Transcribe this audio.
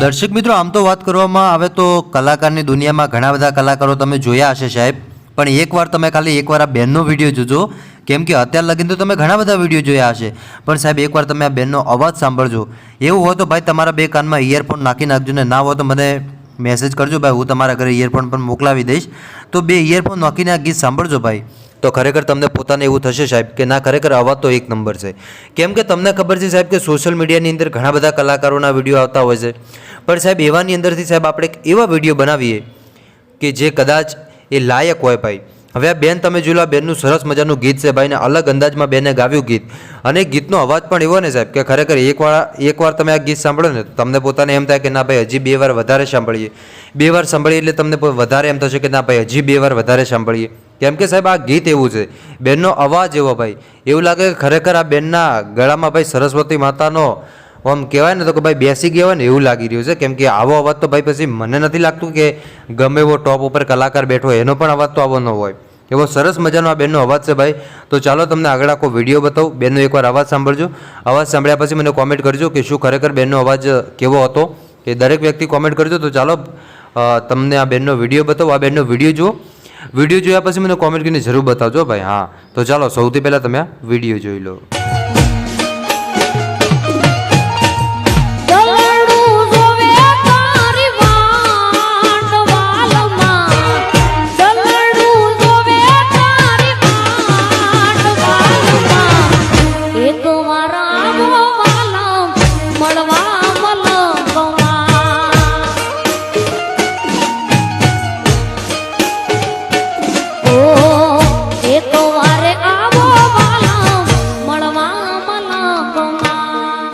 દર્શક મિત્રો, આમ તો વાત કરવામાં આવે તો કલાકારની દુનિયામાં ઘણા બધા કલાકારો તમે જોયા હશે સાહેબ. પણ એકવાર તમે ખાલી એકવાર આ બેનનો વીડિયો જોજો. કેમ કે અત્યાર લગીને તો તમે ઘણા બધા વીડિયો જોયા હશે. પણ સાહેબ, એકવાર તમે આ બેનનો અવાજ સાંભળજો. એવું હોય તો ભાઈ તમારા બે કાનમાં ઇયરફોન નાખી નાખજો ને ના હોય તો મને મેસેજ કરજો ભાઈ, હું તમારા ઘરે ઇયરફોન પણ મોકલાવી દઈશ. તો બે ઇયરફોન નાખીને આ ગીત સાંભળજો ભાઈ. તો ખરેખર તમને પોતાને એવું થશે સાહેબ કે ના, ખરેખર અવાજ તો એક નંબર છે. કેમ કે તમને ખબર છે સાહેબ કે સોશિયલ મીડિયાની અંદર ઘણા બધા કલાકારોના વીડિયો આવતા હોય છે. પણ સાહેબ એવાની અંદરથી સાહેબ આપણે એક એવા વીડિયો બનાવીએ કે જે કદાચ એ લાયક હોય ભાઈ. હવે આ બેન તમે જોયું બેનનું સરસ મજાનું ગીત છે ભાઈને અલગ અંદાજમાં બેને ગાવ્યું ગીત. અને ગીતનો અવાજ પણ એવો ને સાહેબ કે ખરેખર એકવાર એકવાર તમે આ ગીત સાંભળો ને તમને પોતાને એમ થાય કે ના ભાઈ હજી બે વાર વધારે સાંભળીએ. બે વાર સાંભળીએ એટલે તમને વધારે એમ થશે કે ના ભાઈ હજી બે વાર વધારે સાંભળીએ. કેમ કે સાહેબ આ ગીત એવું છે. બેનનો અવાજ એવો ભાઈ. એવું લાગે કે ખરેખર આ બેનના ગળામાં ભાઈ સરસ્વતી માતાનો આમ કહેવાય ને તો કે ભાઈ બેસી ગયા હોય ને એવું લાગી રહ્યું છે. કેમ કે આવો અવાજ તો ભાઈ પછી મને નથી લાગતું કે ગમે એવો ટોપ ઉપર કલાકાર બેઠો એનો પણ અવાજ તો આવો ન હોય. એવો સરસ મજાનો આ બેનનો અવાજ છે ભાઈ. તો ચાલો તમને આગળ આખો વીડિયો બતાવું. બેનનો એકવાર અવાજ સાંભળજો. અવાજ સાંભળ્યા પછી મને કોમેન્ટ કરજો કે શું ખરેખર બેનનો અવાજ કેવો હતો. એ દરેક વ્યક્તિ કોમેન્ટ કરજો. તો ચાલો તમને આ બેનનો વીડિયો બતાવો. આ બેનનો વીડિયો જુઓ. વીડિયો જોયા પછી મને કોમેન્ટ કરીને જરૂર બતાવજો ભાઈ. હા. તો ચાલો, સૌથી પહેલાં તમે આ વીડિયો જોઈ લો.